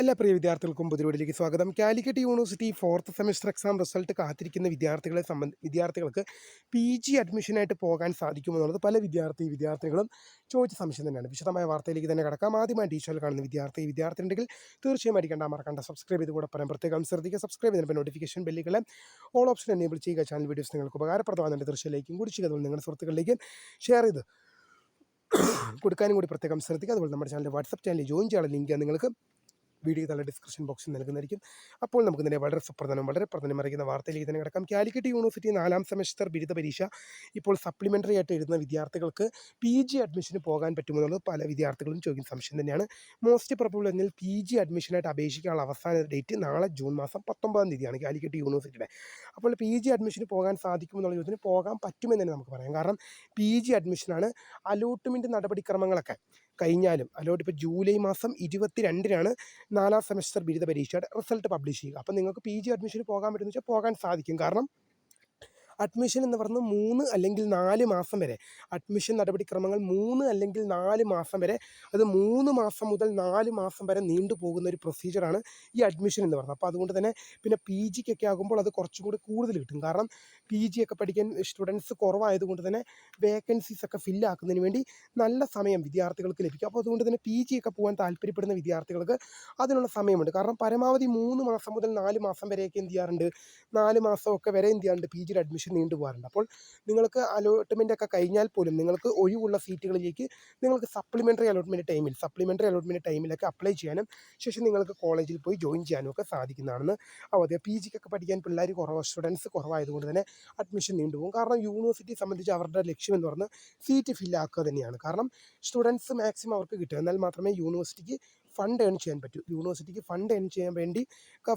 എല്ലാ പ്രിയ വിദ്യാർത്ഥികൾക്കും പുതിയവീടിലേക്ക് സ്വാഗതം. Calicut university fourth semester exam result കാത്തിരിക്കുന്ന വിദ്യാർത്ഥികളെ സംബന്ധ വിദ്യാർത്ഥികൾക്ക് പി ജി അഡ്മിഷനായിട്ട് പോകാൻ സാധിക്കുമെന്നുള്ളത് പല വിദ്യാർത്ഥി വിദ്യാർത്ഥികളും ചോദിച്ച സംശയം തന്നെയാണ്. വിശദമായ വാർത്തയിലേക്ക് തന്നെ കിടക്കാം. ആദ്യമായി ടീച്ചറിൽ കാണുന്ന വിദ്യാർത്ഥി വിദ്യാർത്ഥി ഉണ്ടെങ്കിൽ തീർച്ചയായും അടിക്കേണ്ട മറക്കേണ്ട. സബ്സ്ക്രൈബ് ചെയ്ത് കൂടെ പ്രത്യേകം ശ്രദ്ധിക്കുക. സബ്സ്ക്രൈബ് ചെയ്യുമ്പോൾ നോട്ടിഫിക്കേഷൻ ബെല്ലുകളെ ഓൾ ഓപ്ഷൻ എനേബിൾ ചെയ്യുക. ചാനൽ വീഡിയോസ് നിങ്ങൾക്ക് ഉപകാരപ്രദമാകുന്നുണ്ട് തീർച്ചയായും കൂടി അതുപോലെ നിങ്ങളുടെ സുഹൃത്തുക്കളിലേക്ക് ഷെയർ ചെയ്ത് കൊടുക്കാനും കൂടി പ്രത്യേകം ശ്രദ്ധിക്കുക. അതുപോലെ നമ്മുടെ ചാനലിൽ വാട്സപ്പ് ചാനലിൽ ജോയിൻ ചെയ്യാനുള്ള ലിങ്ക് നിങ്ങൾക്ക് വീഡിയോ തന്നെ ഡിസ്ക്രിപ്ഷൻ ബോക്സിൽ നൽകുന്നതായിരിക്കും. അപ്പോൾ നമുക്ക് തന്നെ വളരെ സുപ്രധാനം വളരെ പ്രധാനം അറിയിക്കുന്ന വാർത്തയിലേക്ക് തന്നെ കിടക്കാം. കാലിക്കറ്റ് യൂണിവേഴ്സിറ്റി നാലാം സെമസ്റ്റർ ബിരുദ പരീക്ഷ ഇപ്പോൾ സപ്ലിമെന്ററി ആയിട്ട് എഴുതുന്ന വിദ്യാർത്ഥികൾക്ക് പി ജി അഡ്മിഷന് പോകാൻ പറ്റുമെന്നുള്ളത് പല വിദ്യാർത്ഥികളും ചോദിക്കുന്ന സംശയം തന്നെയാണ്. മോസ്റ്റ് പ്രൊബബിൾ എന്നാൽ പി ജി അഡ്മിഷനായിട്ട് അപേക്ഷിക്കാനുള്ള അവസാന ഡേറ്റ് നാളെ ജൂൺ മാസം പത്തൊമ്പതാം തീയതിയാണ് കാലിക്കറ്റ് യൂണിവേഴ്സിറ്റിയുടെ. അപ്പോൾ പി ജി അഡ്മിഷന് പോകാൻ സാധിക്കുമെന്നുള്ള ചോദ്യത്തിന് പോകാൻ പറ്റുമെന്ന് തന്നെ നമുക്ക് പറയാം. കാരണം പി ജി അഡ്മിഷനാണ് അലോട്ട്മെന്റ് നടപടിക്രമങ്ങളൊക്കെ കഴിഞ്ഞാലും അല്ലോട്ട് ഇപ്പോൾ ജൂലൈ മാസം ഇരുപത്തി രണ്ടിനാണ് നാലാം സെമസ്റ്റർ ബിരുദ പരീക്ഷയുടെ റിസൾട്ട് പബ്ലിഷ് ചെയ്യുക. അപ്പം നിങ്ങൾക്ക് പി ജി അഡ്മിഷന് പോകാൻ പറ്റുമെന്ന് വെച്ചാൽ പോകാൻ സാധിക്കും. കാരണം അഡ്മിഷൻ എന്ന് പറഞ്ഞ് മൂന്ന് അല്ലെങ്കിൽ നാല് മാസം വരെ. അഡ്മിഷൻ നടപടിക്രമങ്ങൾ മൂന്ന് അല്ലെങ്കിൽ നാല് മാസം വരെ. അത് മൂന്ന് മാസം മുതൽ നാല് മാസം വരെ നീണ്ടു പോകുന്ന ഒരു പ്രൊസീജിയറാണ് ഈ അഡ്മിഷൻ എന്ന് പറഞ്ഞത് അപ്പോൾ അതുകൊണ്ട് തന്നെ പിന്നെ പി ജിക്കൊക്കെ ആകുമ്പോൾ അത് കുറച്ചും കൂടി കൂടുതൽ കിട്ടും. കാരണം പി ജി ഒക്കെ പഠിക്കാൻ സ്റ്റുഡൻസ് കുറവായതുകൊണ്ട് തന്നെ വേക്കൻസീസ് ഒക്കെ ഫില്ലാക്കുന്നതിന് വേണ്ടി നല്ല സമയം വിദ്യാർത്ഥികൾക്ക് ലഭിക്കും. അപ്പോൾ അതുകൊണ്ട് തന്നെ പി ജി ഒക്കെ പോകാൻ താല്പര്യപ്പെടുന്ന വിദ്യാർത്ഥികൾക്ക് അതിനുള്ള സമയമുണ്ട്. കാരണം പരമാവധി മൂന്ന് മാസം മുതൽ നാല് മാസം വരെയൊക്കെ എന്ത് ചെയ്യാറുണ്ട്? നാല് മാസമൊക്കെ വരെ എന്ത് ചെയ്യാറുണ്ട്? പി ജിയുടെ അഡ്മിഷൻ നീണ്ടു പോകാറുണ്ട്. അപ്പോൾ നിങ്ങൾക്ക് അലോട്ട്മെന്റ് ഒക്കെ കഴിഞ്ഞാൽ പോലും നിങ്ങൾക്ക് ഒഴിവുള്ള സീറ്റുകളിലേക്ക് നിങ്ങൾക്ക് സപ്ലിമെന്ററി അലോട്ട്മെന്റ് ടൈമിൽ സപ്ലിമെന്ററി അലോട്ട്മെന്റ് ടൈമിലൊക്കെ അപ്ലൈ ചെയ്യാനും ശേഷം നിങ്ങൾക്ക് കോളേജിൽ പോയി ജോയിൻ ചെയ്യാനും ഒക്കെ സാധിക്കുന്നതാണെന്ന് അവധി പി ജിക്കൊക്കെ പഠിക്കാൻ പിള്ളേർ കുറവ് സ്റ്റുഡൻസ് കുറവായതുകൊണ്ട് തന്നെ അഡ്മിഷൻ നീണ്ടുപോകും കാരണം യൂണിവേഴ്സിറ്റി സംബന്ധിച്ച് അവരുടെ ലക്ഷ്യം എന്ന് പറഞ്ഞാൽ സീറ്റ് ഫില്ലാക്കുക തന്നെയാണ്. കാരണം സ്റ്റുഡൻസ് മാക്സിമം അവർക്ക് കിട്ടുക എന്നാൽ മാത്രമേ യൂണിവേഴ്സിറ്റിക്ക് ഫണ്ട് ഏൺ ചെയ്യാൻ പറ്റും. യൂണിവേഴ്സിറ്റിക്ക് ഫണ്ട് ഏൺ ചെയ്യാൻ വേണ്ടി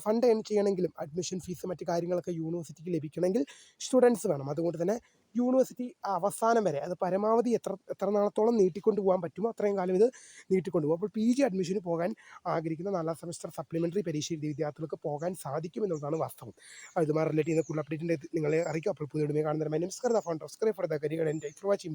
ഫണ്ട് ഏൺ ചെയ്യണമെങ്കിലും അഡ്മിഷൻ ഫീസ് മറ്റു കാര്യങ്ങളൊക്കെ യൂണിവേഴ്സിറ്റിക്ക് ലഭിക്കണമെങ്കിൽ സ്റ്റുഡൻസ് വേണം. അതുകൊണ്ട് തന്നെ യൂണിവേഴ്സിറ്റി അവസാനം വരെ അത് പരമാവധി എത്ര എത്ര നാളത്തോളം നീട്ടിക്കൊണ്ട് പോകാൻ പറ്റുമോ അത്രയും കാലം ഇത് നീട്ടിക്കൊണ്ട് പോകും. അപ്പോൾ പി ജി അഡ്മിഷന് പോകാൻ ആഗ്രഹിക്കുന്ന നാലാം സെമസ്റ്റർ സപ്ലിമെന്ററി പരീക്ഷ എഴുതിയ വിദ്യാർത്ഥികൾക്ക് പോകാൻ സാധിക്കുമെന്നുള്ളതാണ് വാസ്തവം. അതുമായി റിലേറ്റ് ചെയ്യുന്ന കൂടുതൽ അപ്ഡേറ്റിന്റെ നിങ്ങളെ അറിയിക്കും. അപ്പോൾ പുതിയ കാണുന്ന നമസ്കാരം phone for the career and for watching